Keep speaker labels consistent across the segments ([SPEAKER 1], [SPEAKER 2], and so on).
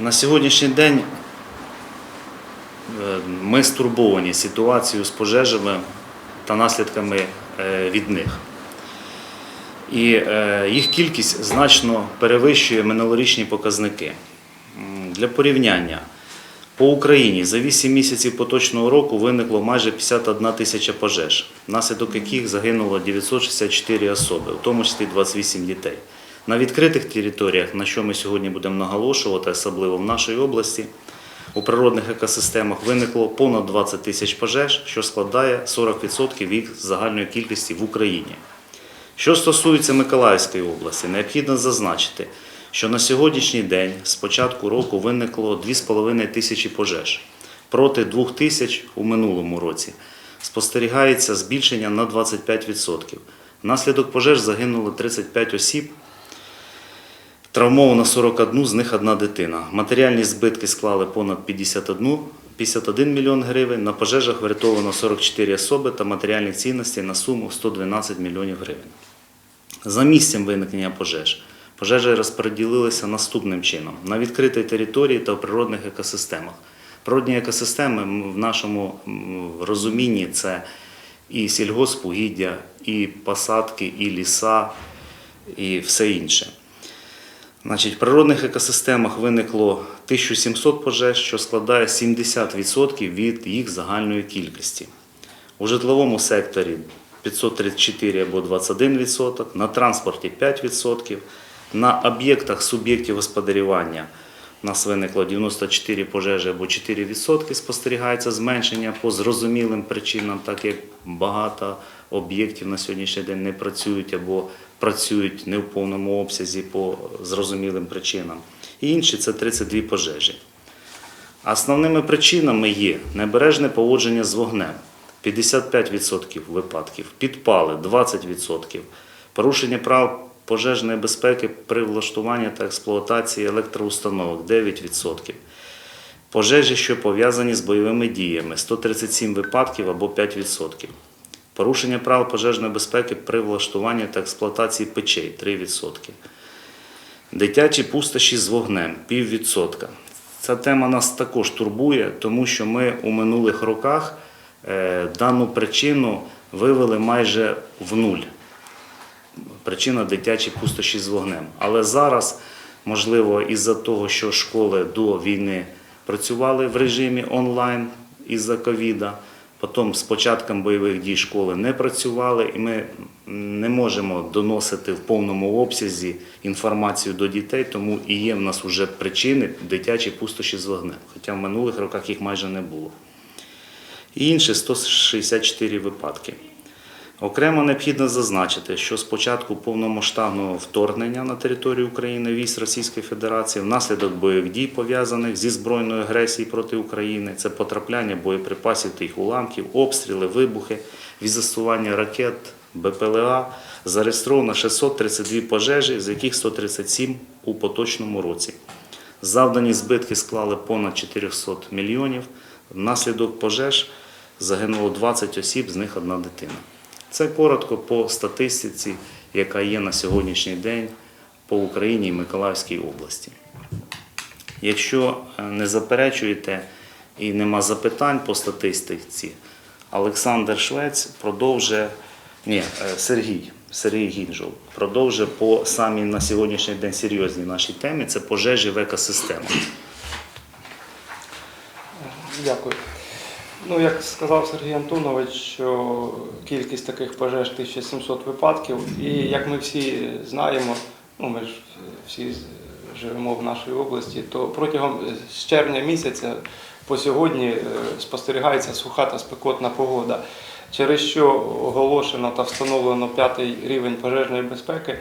[SPEAKER 1] На сьогоднішній день е, ми стурбовані ситуацією з пожежами та наслідками е, від них. І е, їх кількість значно перевищує минулорічні показники. Для порівняння, по Україні за 8 місяців поточного року виникло майже 51 тисяча пожеж, внаслідок яких загинуло 964 особи, в тому числі 28 дітей. На відкритих територіях, на що ми сьогодні будемо наголошувати, особливо в нашій області, у природних екосистемах виникло понад 20 тисяч пожеж, що складає 40% від загальної кількості в Україні. Що стосується Миколаївської області, необхідно зазначити, що на сьогоднішній день з початку року виникло 2,5 тисячі пожеж проти 2 тисяч у минулому році. Спостерігається збільшення на 25%. Внаслідок пожеж загинуло 35 осіб, травмовано 41, з них одна дитина. Матеріальні збитки склали понад 51, 51 мільйон гривень. На пожежах врятовано 44 особи та матеріальних цінностей на суму 112 мільйонів гривень. За місцем виникнення пожеж пожежі розподілилися наступним чином: на відкритій території та в природних екосистемах. Природні екосистеми в нашому розумінні це і сільгоспугіддя, і посадки, і ліса, і все інше. Значить, в природних екосистемах виникло 1700 пожеж, що складає 70% від їх загальної кількості. У житловому секторі 534 або 21%, на транспорті 5%, на об'єктах суб'єктів господарювання у нас виникло 94 пожежі або 4%, спостерігається зменшення по зрозумілим причинам, так як багато об'єктів на сьогоднішній день не працюють або працюють не в повному обсязі по зрозумілим причинам. І інші це 32 пожежі. Основними причинами є небережне поводження з вогнем 55% випадків, підпали 20%, порушення прав пожежної безпеки при влаштуванні та експлуатації електроустановок 9%. Пожежі, що пов'язані з бойовими діями 137 випадків або 5%. Порушення правил пожежної безпеки при влаштуванні та експлуатації печей 3%. Дитячі пустощі з вогнем піввідсотка. Ця тема нас також турбує, тому що ми у минулих роках е, дану причину вивели майже в нуль. Причина дитячі пустощі з вогнем. Але зараз, можливо, із-за того, що школи до війни працювали в режимі онлайн із-за ковіда, потім з початком бойових дій школи не працювали, і ми не можемо доносити в повному обсязі інформацію до дітей, тому і є в нас вже причини дитячі пустощі з вогнем, хоча в минулих роках їх майже не було. І інше 164 випадки. Окремо необхідно зазначити, що з початку повномасштабного вторгнення на територію України військ Російської Федерації внаслідок бойових дій, пов'язаних зі збройною агресією проти України, це потрапляння боєприпасів та їх уламків, обстріли, вибухи, від застосування ракет, БПЛА, зареєстровано 632 пожежі, з яких 137 у поточному році. Завдані збитки склали понад 400 мільйонів. Внаслідок пожеж загинуло 20 осіб, з них одна дитина. Це коротко по статистиці, яка є на сьогоднішній день по Україні і Миколаївській області. Якщо е, не заперечуєте і нема запитань по статистиці, Олександр Швець продовжує, ні, е, Сергій, Сергій Гінжов продовжує по самій на сьогоднішній день серйозній нашій темі це пожежі в екосистемах.
[SPEAKER 2] Дякую. Ну, як сказав Сергій Антонович, що кількість таких пожеж 1700 випадків. І як ми всі знаємо, ну ми ж всі живемо в нашій області, то протягом з червня місяця по сьогодні е, спостерігається суха та спекотна погода, через що оголошено та встановлено п'ятий рівень пожежної безпеки,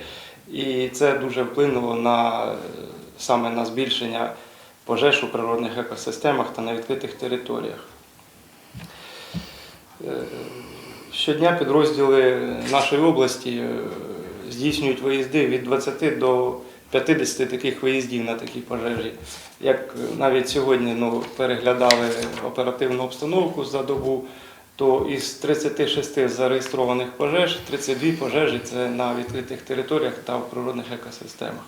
[SPEAKER 2] і це дуже вплинуло на е, саме на збільшення пожеж у природних екосистемах та на відкритих територіях. Е, Щодня підрозділи нашої області е, здійснюють виїзди від 20 до 50 таких виїздів на такі пожежі. Як навіть сьогодні ну, переглядали оперативну обстановку за добу, то із 36 зареєстрованих пожеж 32 пожежі це на відкритих територіях та в природних екосистемах.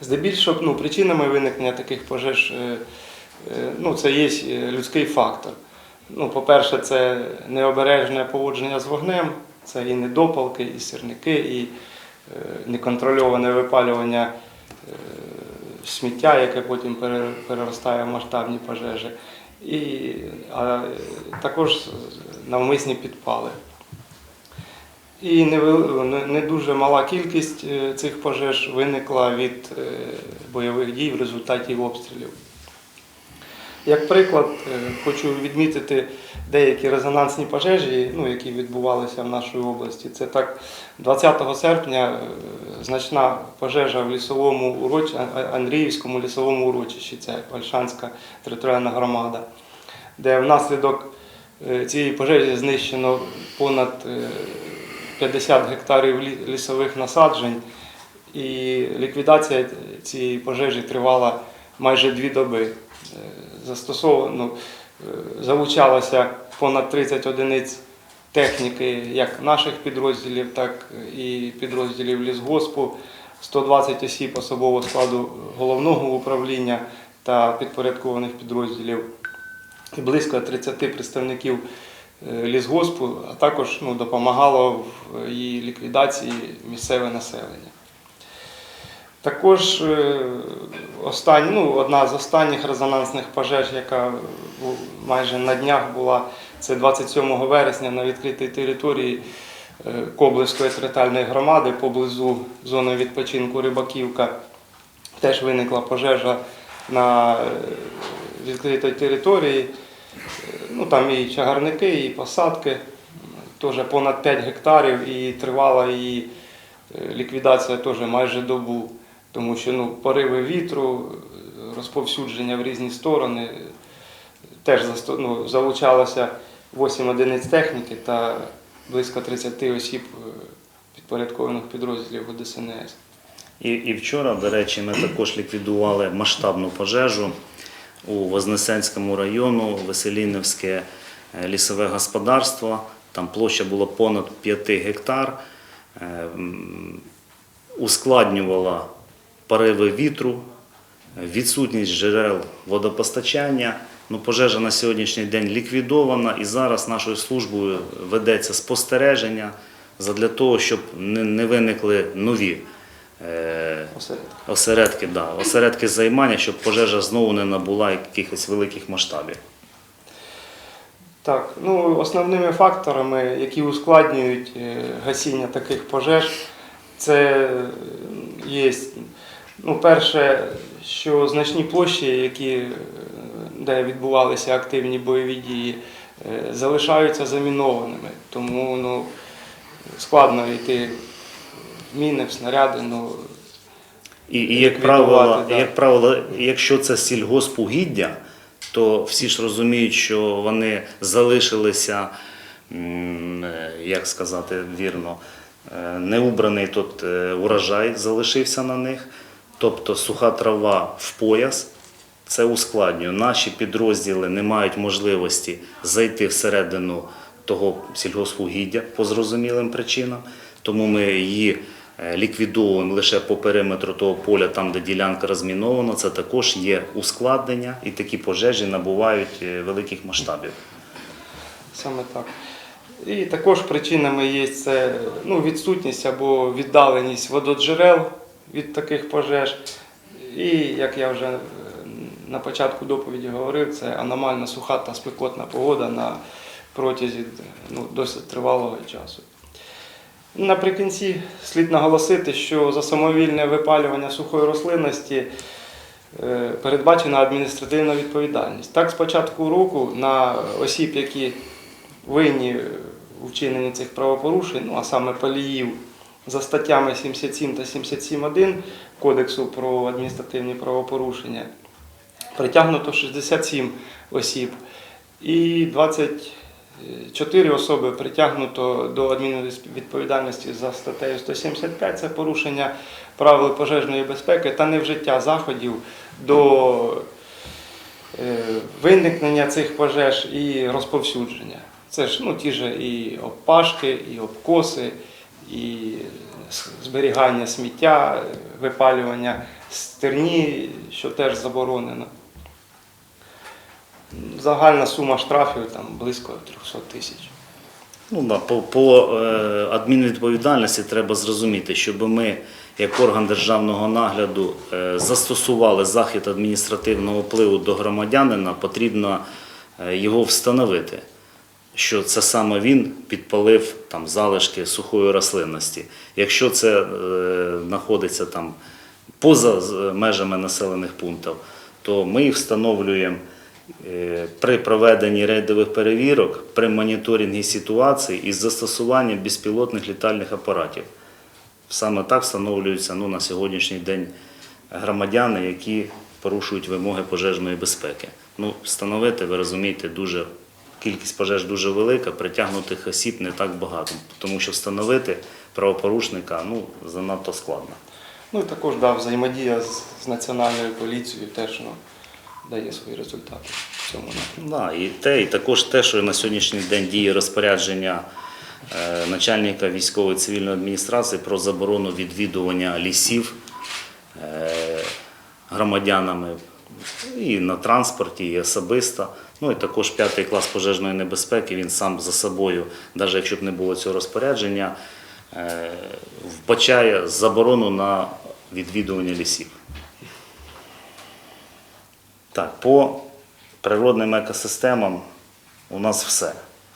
[SPEAKER 2] Здебільшого ну, причинами виникнення таких пожеж е, ну, це є людський фактор. Ну, по-перше, це необережне поводження з вогнем, це і недопалки, і сірники, і е, неконтрольоване випалювання е, сміття, яке потім переростає в масштабні пожежі, і а, також навмисні підпали. І не- дуже мала кількість е, цих пожеж виникла від бойових дій в результаті обстрілів. Як приклад, е, хочу відмітити деякі резонансні пожежі, ну, які відбувалися в нашій області. Це так, 20 серпня е, значна пожежа в лісовому А- Андріївському лісовому урочищі, це Ольшанська територіальна громада, де внаслідок е, цієї пожежі знищено понад е, 50 гектарів лісових насаджень, і ліквідація цієї пожежі тривала майже дві доби. Е, Застосовано, е, залучалося понад 30 одиниць техніки як наших підрозділів, так і підрозділів лісгоспу, 120 осіб особового складу головного управління та підпорядкованих підрозділів, і близько 30 представників е, лісгоспу, а також ну, допомагало в її ліквідації місцеве населення. Також е, останні, ну, одна з останніх резонансних пожеж, яка майже на днях була, це 27 вересня на відкритій території е, Коблевської територіальної громади поблизу зони відпочинку Рибаківка. Теж виникла пожежа на е, відкритій території. Ну, там і чагарники, і посадки, теж понад 5 гектарів, і тривала її ліквідація теж майже добу, тому що ну, пориви вітру, розповсюдження в різні сторони. Теж ну, залучалося 8 одиниць техніки та близько 30 осіб е, підпорядкованих підрозділів ОДСНС.
[SPEAKER 1] І, і вчора, до речі, ми також ліквідували масштабну пожежу у Вознесенському району, Веселінівське е, лісове господарство. Там площа була понад 5 гектар. Е, Ускладнювала пориви вітру, відсутність джерел водопостачання. Ну, пожежа на сьогоднішній день ліквідована і зараз нашою службою ведеться спостереження задля того, щоб не, не виникли нові е,
[SPEAKER 2] Осередки.
[SPEAKER 1] осередки, да, осередки займання, щоб пожежа знову не набула якихось великих масштабів.
[SPEAKER 2] Так, ну основними факторами, які ускладнюють е, гасіння таких пожеж, це є, ну, перше, що значні площі, які, е, де відбувалися активні бойові дії, е, залишаються замінованими. Тому ну, складно йти в міни, в снаряди. Ну,
[SPEAKER 1] І, і як, правило,
[SPEAKER 2] да.
[SPEAKER 1] як правило, якщо це сільгоспугіддя, то всі ж розуміють, що вони залишилися, е, як сказати вірно, неубраний тут урожай залишився на них, тобто суха трава в пояс. Це ускладнює. Наші підрозділи не мають можливості зайти всередину того сільгоспугіддя по зрозумілим причинам, тому ми її е, ліквідовуємо лише по периметру того поля, там, де ділянка розмінована. Це також є ускладнення, і такі пожежі набувають е, великих масштабів.
[SPEAKER 2] Саме так. І також причинами є це ну, відсутність або віддаленість вододжерел від таких пожеж. І, як я вже е, на початку доповіді говорив, це аномально суха та спекотна погода на протязі ну, досить тривалого часу. Наприкінці слід наголосити, що за самовільне випалювання сухої рослинності е, передбачена адміністративна відповідальність. Так, з початку року на осіб, які винні у вчиненні цих правопорушень, ну а саме паліїв, за статтями 77 та 77.1 Кодексу про адміністративні правопорушення, притягнуто 67 осіб і 24 особи притягнуто до адмінвідповідальності за статтею 175 це порушення правил пожежної безпеки та невжиття заходів до е, виникнення цих пожеж і розповсюдження. Це ж ну, ті ж і обпашки, і обкоси, і зберігання сміття, випалювання стерні, що теж заборонено. Загальна сума штрафів там близько 300 тисяч.
[SPEAKER 1] Ну, да, по, по е, адмінвідповідальності треба зрозуміти, щоб ми, як орган державного нагляду, е, застосували захід адміністративного впливу до громадянина, потрібно е, його встановити, що це саме він підпалив там, залишки сухої рослинності. Якщо це е, знаходиться там поза межами населених пунктів, то ми встановлюємо е, при проведенні рейдових перевірок, при моніторингі ситуації із застосуванням безпілотних літальних апаратів. Саме так встановлюються ну, на сьогоднішній день громадяни, які порушують вимоги пожежної безпеки. Ну, встановити, ви розумієте, дуже кількість пожеж дуже велика, притягнутих осіб не так багато, тому що встановити правопорушника ну, занадто складно.
[SPEAKER 2] Ну і також да, взаємодія з, з національною поліцією теж ну, дає свої результати в цьому напрямку.
[SPEAKER 1] Да, і те, і також те, що на сьогоднішній день діє розпорядження е, начальника військової цивільної адміністрації про заборону відвідування лісів е, громадянами і на транспорті, і особисто. Ну і також п'ятий клас пожежної небезпеки, він сам за собою, навіть якщо б не було цього розпорядження, е, вбачає заборону на відвідування лісів. Так, по природним екосистемам у нас все.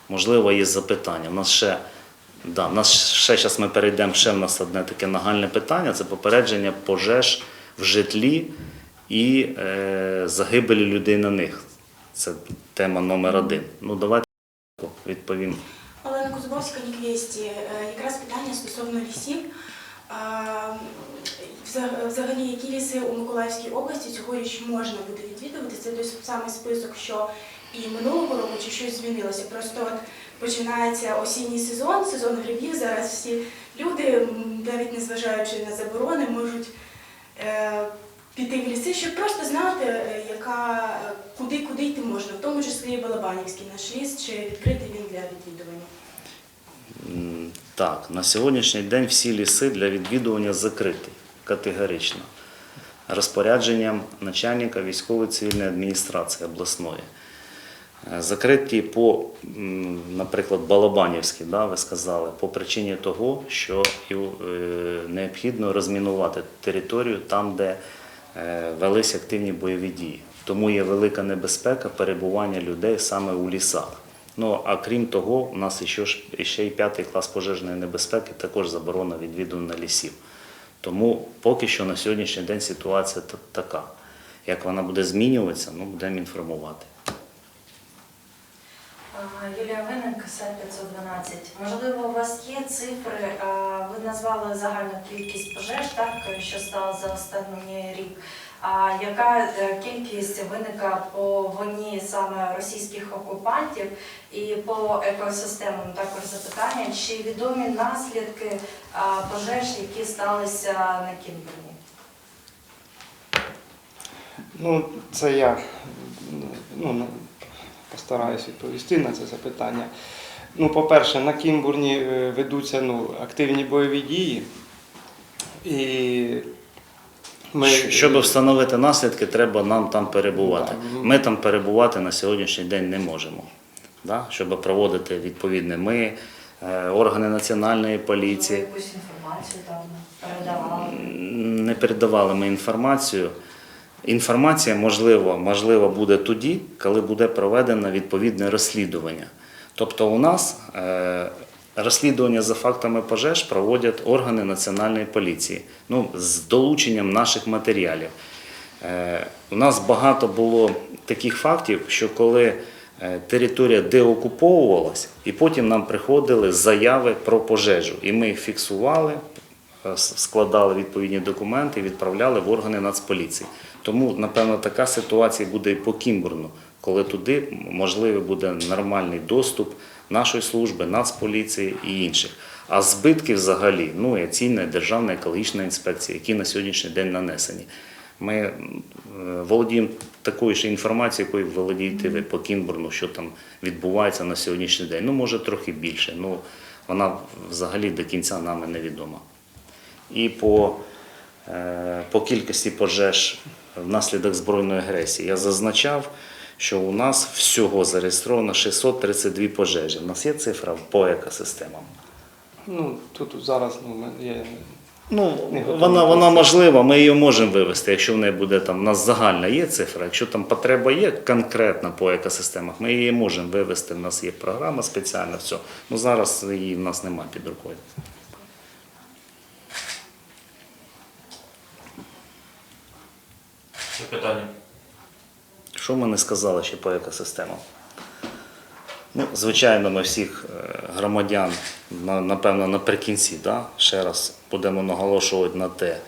[SPEAKER 1] Можливо, є запитання. У нас ще, да, у нас ще зараз ми перейдемо, ще в нас одне таке нагальне питання це попередження пожеж в житлі і е, загибелі людей на них. Це тема номер один. Ну, давайте відповім.
[SPEAKER 3] Олена Кузбовська, Ніквєсті. Е, Якраз питання стосовно лісів. Взагалі, які ліси у Миколаївській області цьогоріч можна буде відвідувати? Це той самий список, що і минулого року, чи щось змінилося? Просто от починається осінній сезон, сезон грибів. Зараз всі люди, навіть незважаючи на заборони, можуть е, піти в ліси, щоб просто знати, е, яка, е, куди, куди йти можна, в тому числі Балабанівський наш ліс, чи відкритий він для відвідування.
[SPEAKER 1] Так, на сьогоднішній день всі ліси для відвідування закриті категорично. Розпорядженням начальника військової цивільної адміністрації обласної. Е, Закриті по, наприклад, Балабанівській, да, ви сказали, по причині того, що необхідно розмінувати територію там, де велись активні бойові дії. Тому є велика небезпека перебування людей саме у лісах. Ну а крім того, у нас ще, ще й п'ятий клас пожежної небезпеки, також заборона відвідування лісів. Тому поки що на сьогоднішній день ситуація така. Як вона буде змінюватися, ну будемо інформувати.
[SPEAKER 4] Юлія Винник, сайт 512. Можливо, у вас є цифри, ви назвали загальну кількість пожеж, так, що стало за останній рік. А яка е, кількість виника по вині саме російських окупантів і по екосистемам також запитання, чи відомі наслідки пожеж, які сталися на Кінбурні?
[SPEAKER 2] Ну, це я ну, постараюсь відповісти на це запитання. Ну, по-перше, на Кімбурні е, ведуться ну, активні бойові дії. І ми,
[SPEAKER 1] Щоб встановити наслідки, треба нам там перебувати. Ми там перебувати на сьогоднішній день не можемо. Да? Щоб проводити відповідне ми, е, органи національної поліції.
[SPEAKER 4] якусь інформацію там передавали?
[SPEAKER 1] Не передавали ми інформацію. Інформація можливо, можливо буде тоді, коли буде проведено відповідне розслідування. Тобто у нас е, розслідування за фактами пожеж проводять органи національної поліції ну, з долученням наших матеріалів. Е, у нас багато було таких фактів, що коли е, територія деокуповувалась, і потім нам приходили заяви про пожежу, і ми їх фіксували, складали відповідні документи і відправляли в органи Нацполіції. Тому, напевно, така ситуація буде і по Кімбурну, коли туди можливий буде нормальний доступ нашої служби, Нацполіції і інших. А збитки взагалі, ну і цінна Державна екологічна інспекція, які на сьогоднішній день нанесені. Ми е, володіємо такою ж інформацією, якою володієте ви по Кінбурну, що там відбувається на сьогоднішній день. Ну, може, трохи більше. Ну, вона взагалі до кінця нами невідома. І по е, по кількості пожеж внаслідок збройної агресії. Я зазначав, що у нас всього зареєстровано 632 пожежі. У нас є цифра по екосистемам.
[SPEAKER 2] Ну, тут зараз ну, є
[SPEAKER 1] Ну, вона, вона можлива, ми її можемо вивести, якщо в неї буде там, у нас загальна є цифра, якщо там потреба є конкретна по екосистемах, ми її можемо вивести, в нас є програма спеціальна, все. Ну зараз її в нас немає під рукою.
[SPEAKER 5] Ще питання.
[SPEAKER 1] Що ми не сказали ще по екосистемам? Ну, звичайно, ми всіх е, громадян, напевно, наприкінці, да, ще раз будемо наголошувати на те,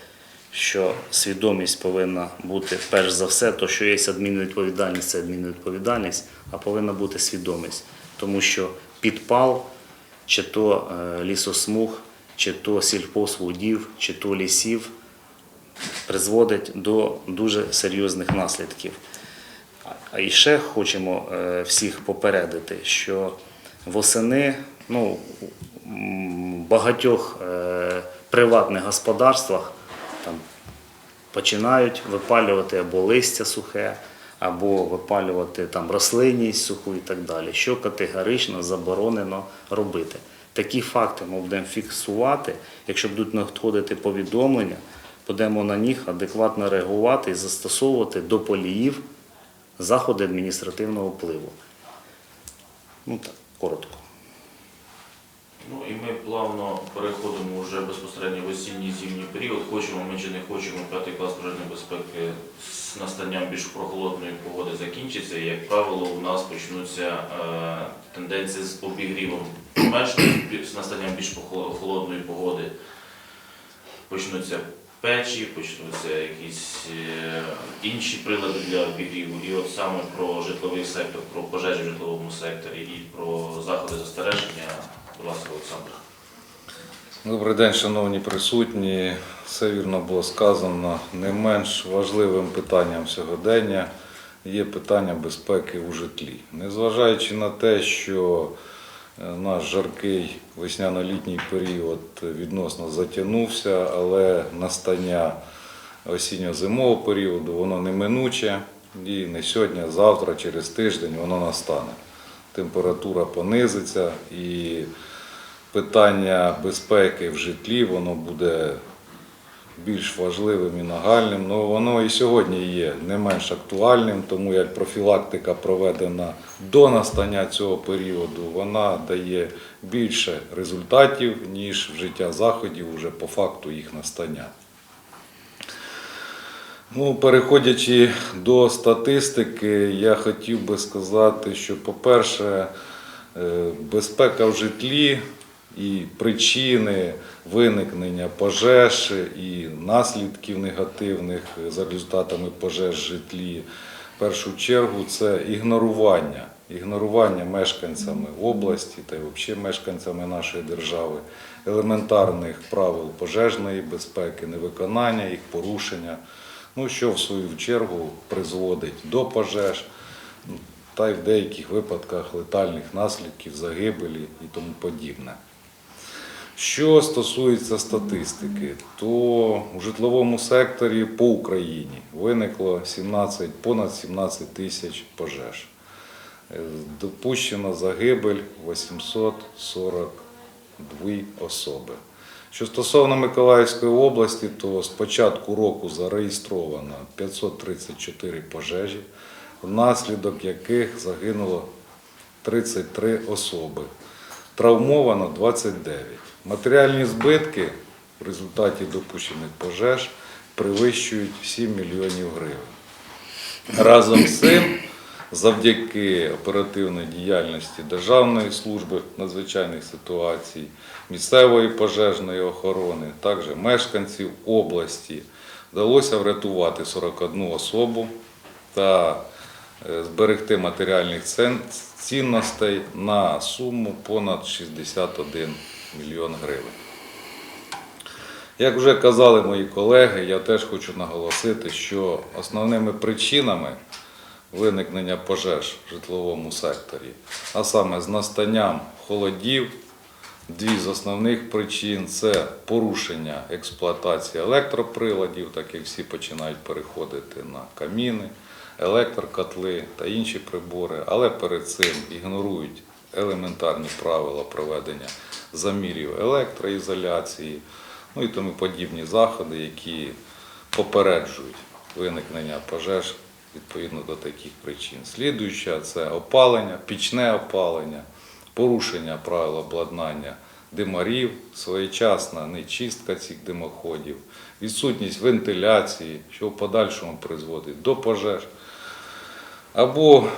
[SPEAKER 1] що свідомість повинна бути перш за все, то що є адмінвідповідальність, це адмінвідповідальність, а повинна бути свідомість. Тому що підпал, чи то е, лісосмуг, чи то сільхозводів, чи то лісів призводить до дуже серйозних наслідків. А і ще хочемо е, всіх попередити, що восени ну, в багатьох е, приватних господарствах там, починають випалювати або листя сухе, або випалювати там, рослинність суху і так далі, що категорично заборонено робити. Такі факти ми будемо фіксувати, якщо будуть надходити повідомлення, будемо на них адекватно реагувати і застосовувати до поліїв заходи адміністративного впливу. Ну так, коротко.
[SPEAKER 5] Ну і ми плавно переходимо вже безпосередньо в осінній зимній період. Хочемо ми чи не хочемо, п'ятий клас пожежної безпеки з настанням більш прохолодної погоди закінчиться. І, як правило, у нас почнуться е, тенденції з обігрівом помешкань з настанням більш холодної погоди. Почнуться печі, почнуться якісь е, інші прилади для обігріву. І от саме про житловий сектор, про пожежі в житловому секторі і про заходи застереження. Будь ласка, Олександр.
[SPEAKER 6] Добрий день, шановні присутні. Все вірно було сказано. Не менш важливим питанням сьогодення є питання безпеки у житлі. Незважаючи на те, що наш жаркий весняно-літній період відносно затягнувся, але настання осінньо-зимового періоду воно неминуче і не сьогодні, а завтра, через тиждень воно настане. Температура понизиться і питання безпеки в житлі воно буде більш важливим і нагальним. Ну, воно і сьогодні є не менш актуальним, тому як профілактика проведена до настання цього періоду, вона дає більше результатів, ніж вжиття заходів уже по факту їх настання. Ну, переходячи до статистики, я хотів би сказати, що, по-перше, е, безпека в житлі і причини виникнення пожеж і наслідків негативних за результатами пожеж житлі, в першу чергу, це ігнорування. Ігнорування мешканцями області та й взагалі мешканцями нашої держави елементарних правил пожежної безпеки, невиконання їх порушення, ну що в свою чергу призводить до пожеж та й в деяких випадках летальних наслідків, загибелі і тому подібне. Що стосується статистики, то у житловому секторі по Україні виникло 17, понад 17 тисяч пожеж. Е, Допущено загибель 842 особи. Що стосовно Миколаївської області, то з початку року зареєстровано 534 пожежі, внаслідок яких загинуло 33 особи. Травмовано 29. Матеріальні збитки в результаті допущених пожеж перевищують 7 мільйонів гривень. Разом з цим, завдяки оперативній діяльності Державної служби надзвичайних ситуацій, місцевої пожежної охорони, також мешканців області, вдалося врятувати 41 особу та е, зберегти матеріальних цінностей на суму понад 61 мільйон гривень. Як вже казали мої колеги, я теж хочу наголосити, що основними причинами виникнення пожеж в житловому секторі, а саме з настанням холодів Дві з основних причин це порушення експлуатації електроприладів, так як всі починають переходити на каміни, електрокотли та інші прибори, але перед цим ігнорують елементарні правила проведення замірів електроізоляції, ну і тому подібні заходи, які попереджують виникнення пожеж відповідно до таких причин. Слідуюча це опалення, пічне опалення, порушення правил обладнання димарів, своєчасна нечистка цих димоходів, відсутність вентиляції, що в подальшому призводить до пожеж, або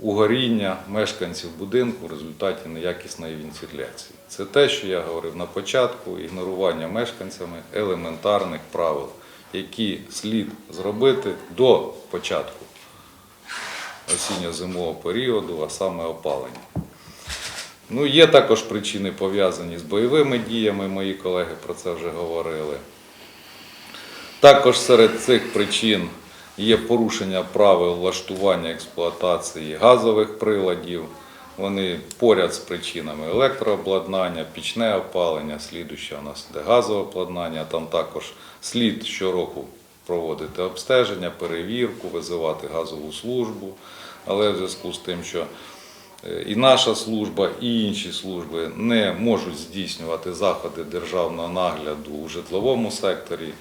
[SPEAKER 6] угоріння мешканців будинку в результаті неякісної вентиляції. Це те, що я говорив на початку, ігнорування мешканцями елементарних правил, які слід зробити до початку осінньо-зимового періоду, а саме опалення. Ну, є також причини пов'язані з бойовими діями, мої колеги про це вже говорили. Також серед цих причин є порушення правил влаштування експлуатації газових приладів. Вони поряд з причинами електрообладнання, пічне опалення, слідуще у нас йде газове обладнання. Там також слід щороку проводити обстеження, перевірку, визивати газову службу. Але в зв'язку з тим, що Е, і наша служба, і інші служби не можуть здійснювати заходи державного нагляду у житловому секторі,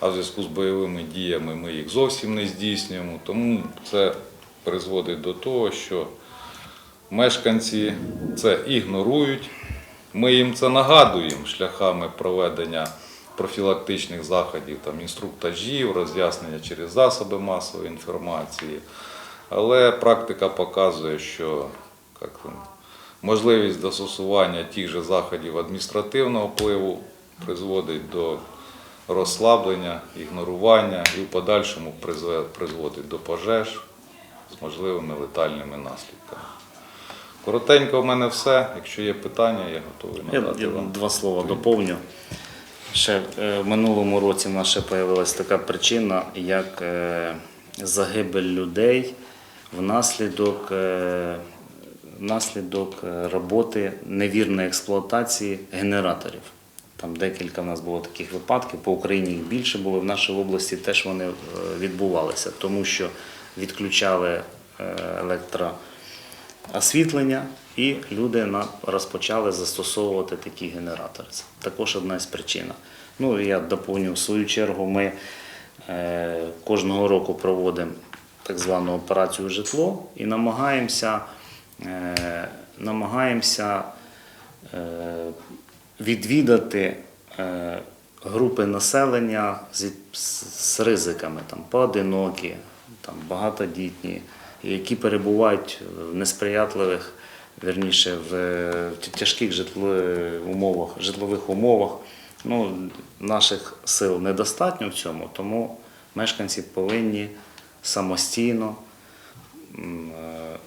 [SPEAKER 6] а в зв'язку з бойовими діями ми їх зовсім не здійснюємо. Тому це призводить до того, що мешканці це ігнорують. Ми їм це нагадуємо шляхами проведення профілактичних заходів, там, інструктажів, роз'яснення через засоби масової інформації. Але практика показує, що як, можливість застосування тих же заходів адміністративного впливу призводить до розслаблення, ігнорування і в подальшому призводить до пожеж з можливими летальними наслідками. Коротенько в мене все. Якщо є питання, я готовий надати
[SPEAKER 1] я
[SPEAKER 6] вам.
[SPEAKER 1] два слова доповню. Ще е, в минулому році в нас ще появилась така причина, як е, загибель людей внаслідок, е, внаслідок роботи невірної експлуатації генераторів. Там декілька в нас було таких випадків, по Україні їх більше було, в нашій області теж вони е, відбувалися, тому що відключали е, електроосвітлення і люди розпочали застосовувати такі генератори. Це також одна з причин. Ну, я доповню в свою чергу, ми е, кожного року проводимо так звану операцію житло і намагаємося, намагаємося відвідати е, групи населення з, ризиками, там, поодинокі, там, багатодітні, які перебувають в несприятливих, верніше, в, тяжких житлових умовах, житлових умовах. Ну, наших сил недостатньо в цьому, тому мешканці повинні самостійно е,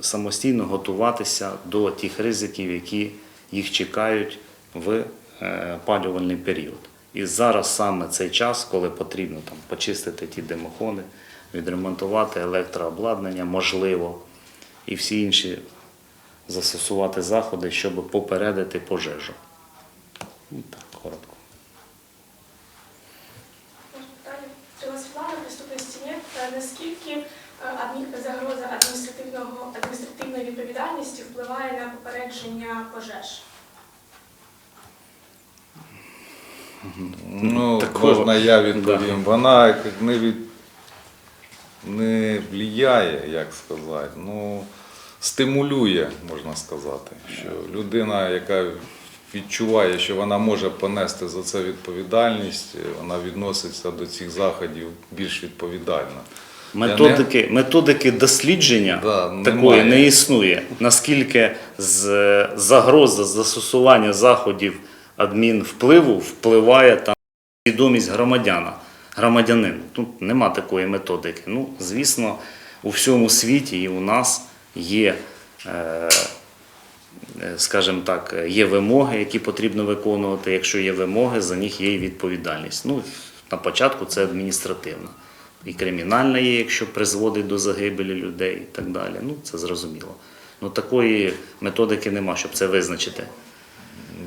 [SPEAKER 1] самостійно готуватися до тих ризиків, які їх чекають в палювальний опалювальний період. І зараз саме цей час, коли потрібно там, почистити ті димохони, відремонтувати електрообладнання, можливо, і всі інші застосувати заходи, щоб попередити пожежу. Ну, так.
[SPEAKER 3] Наскільки е, загроза адміністративного адміністративної відповідальності впливає на попередження пожеж?
[SPEAKER 6] Ну,
[SPEAKER 1] Такого-
[SPEAKER 6] можна я відповім. Вона не, від... не влияє, як сказати, ну, стимулює, можна сказати, що людина, яка відчуває, що вона може понести за це відповідальність, вона відноситься до цих заходів більш відповідально.
[SPEAKER 1] Методики, методики дослідження
[SPEAKER 6] Да,
[SPEAKER 1] такої не існує. Наскільки з загроза застосування заходів адмінвпливу впливає там на свідомість громадяна, громадянина. Тут нема такої методики. Ну, звісно, у всьому світі і у нас є, е, е, скажімо так, є вимоги, які потрібно виконувати. Якщо є вимоги, за них є і відповідальність. Ну, на початку це адміністративна. І кримінальна є, якщо призводить до загибелі людей і так далі. Ну, це зрозуміло. Ну такої методики нема, щоб це визначити.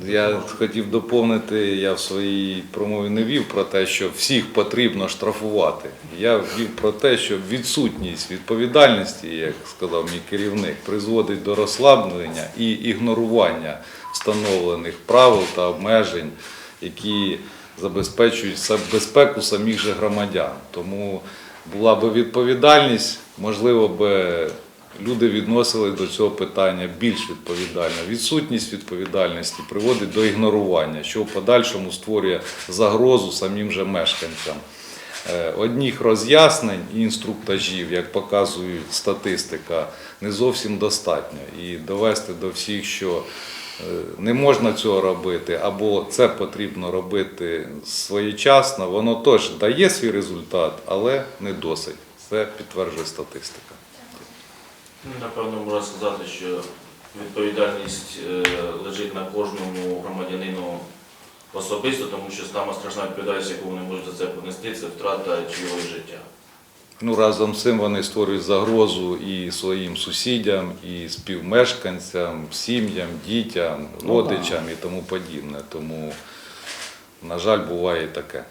[SPEAKER 6] Я хотів доповнити, я в своїй промові не вів про те, що всіх потрібно штрафувати. Я вів про те, що відсутність відповідальності, як сказав мій керівник, призводить до розслаблення і ігнорування встановлених правил та обмежень, які забезпечують безпеку самих же громадян. Тому була би відповідальність, можливо би люди відносили до цього питання більш відповідально. Відсутність відповідальності приводить до ігнорування, що в подальшому створює загрозу самим же мешканцям. Е, Одніх роз'яснень і інструктажів, як показує статистика, не зовсім достатньо. І довести до всіх, що не можна цього робити, або це потрібно робити своєчасно, воно теж дає свій результат, але не досить. Це підтверджує статистика.
[SPEAKER 5] Ну, Напевно, можна сказати, що відповідальність е, лежить на кожному громадянину особисто, тому що сама страшна відповідальність, яку вони можуть за це понести, це втрата чийогось життя.
[SPEAKER 6] Ну, разом з цим вони створюють загрозу і своїм сусідям, і співмешканцям, сім'ям, дітям,
[SPEAKER 2] Ну,
[SPEAKER 6] родичам і тому подібне. Тому, на жаль, буває і таке.